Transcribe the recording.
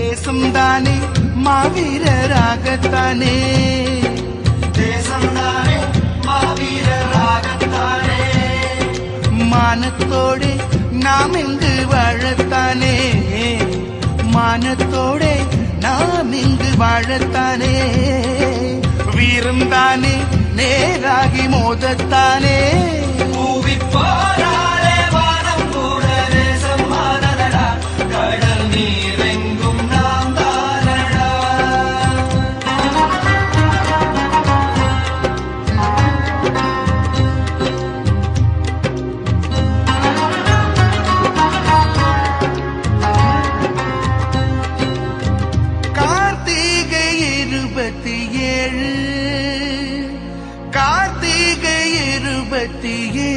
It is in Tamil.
தேசம்தானே மாவீரராகத்தானே. தேசம்தானே மாவீரராகத்தானே. மானத்தோடு நாம் இங்கு வாழத்தானே. மானத்தோடு நாம் இங்கு வாழத்தானே. வீரம்தானே நேராகி மோதத்தானே. கார்த்திகை இருபத்தியே